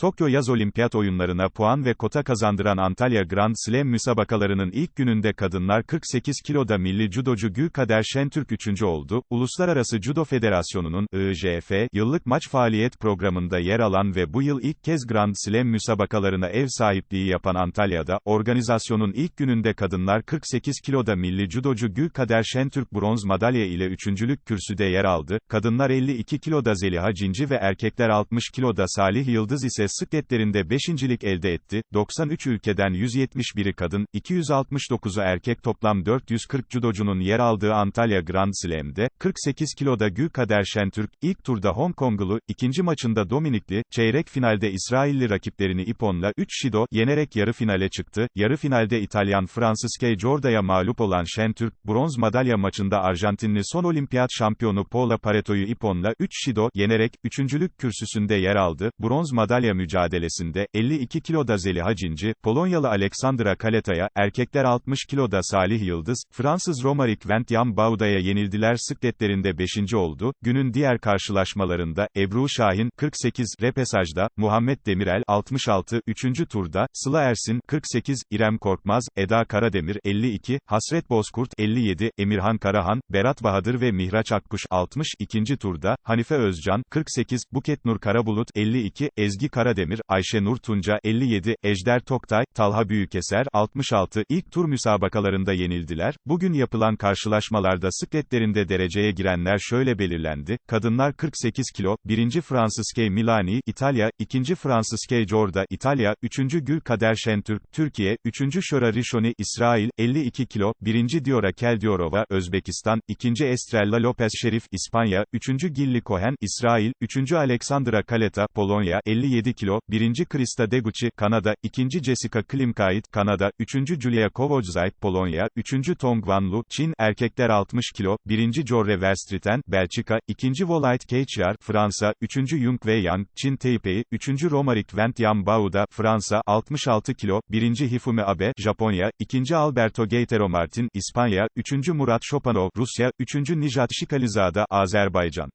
Tokyo Yaz Olimpiyat Oyunlarına puan ve kota kazandıran Antalya Grand Slam müsabakalarının ilk gününde kadınlar 48 kiloda milli judocu Gülkader Şentürk 3. oldu. Uluslararası Judo Federasyonu'nun IJF yıllık maç faaliyet programında yer alan ve bu yıl ilk kez Grand Slam müsabakalarına ev sahipliği yapan Antalya'da, organizasyonun ilk gününde kadınlar 48 kiloda milli judocu Gülkader Şentürk bronz madalya ile üçüncülük kürsüde yer aldı. Kadınlar 52 kiloda Zeliha Cinci ve erkekler 60 kiloda Salih Yıldız ise sıkletlerinde beşincilik elde etti, 93 ülkeden 171'i kadın, 269'u erkek toplam 440 judocunun yer aldığı Antalya Grand Slam'de, 48 kiloda Gülkader Şentürk, ilk turda Hong Konglu, ikinci maçında Dominikli, çeyrek finalde İsrailli rakiplerini Ipon'la 3 Shido, yenerek yarı finale çıktı, yarı finalde İtalyan Fransız Kay Jorda'ya mağlup olan Şentürk, bronz madalya maçında Arjantinli son olimpiyat şampiyonu Paula Pareto'yu Ipon'la 3 Shido, yenerek, üçüncülük kürsüsünde yer aldı, bronz madalya mücadelesinde, 52 kiloda Zeliha Cinci, Polonyalı Aleksandra Kaleta'ya, erkekler 60 kiloda Salih Yıldız, Fransız Romaric Ventyan Bauda'ya yenildiler sıkletlerinde 5. oldu, günün diğer karşılaşmalarında, Ebru Şahin, 48, repesajda, Muhammed Demirel, 66, 3. turda, Sıla Ersin, 48, İrem Korkmaz, Eda Karademir, 52, Hasret Bozkurt, 57, Emirhan Karahan, Berat Bahadır ve Mihraç Akkuş, 60, 2. turda, Hanife Özcan, 48, Buket Nur Karabulut, 52, Ezgi Karademir, Ayşe Nur Tunca, 57, Ejder Toktay, Talha Büyükeser, 66, ilk tur müsabakalarında yenildiler. Bugün yapılan karşılaşmalarda sıkletlerinde dereceye girenler şöyle belirlendi. Kadınlar 48 kilo, 1. Fransız K. Milani, İtalya, 2. Fransız K. Jorda, İtalya, 3. Gül Kader Şentürk, Türkiye, 3. Şora Rishoni, İsrail, 52 kilo, 1. Diora Keldiorova, Özbekistan, 2. Estrella Lopez Şerif, İspanya, 3. Gilli Cohen, İsrail, 3. Alexandra Kaleta, Polonya, 57 kilo, 1. Krista Deguchi, Kanada, 2. Jessica Klimkait, Kanada, 3. Julia Kowodzaj, Polonya, 3. Tong Wanlu, Çin, erkekler 60 kilo, 1. Jorre Verstreten, Belçika, 2. Volayt Keichar, Fransa, 3. Yung Wei Yang, Çin Taipei, 3. Romaric Ventyan Bauda, Fransa, 66 kilo, 1. Hifume Abe, Japonya, 2. Alberto Gaetero Martin, İspanya, 3. Murat Shopanov, Rusya, 3. Nijat Şikalizada, Azerbaycan.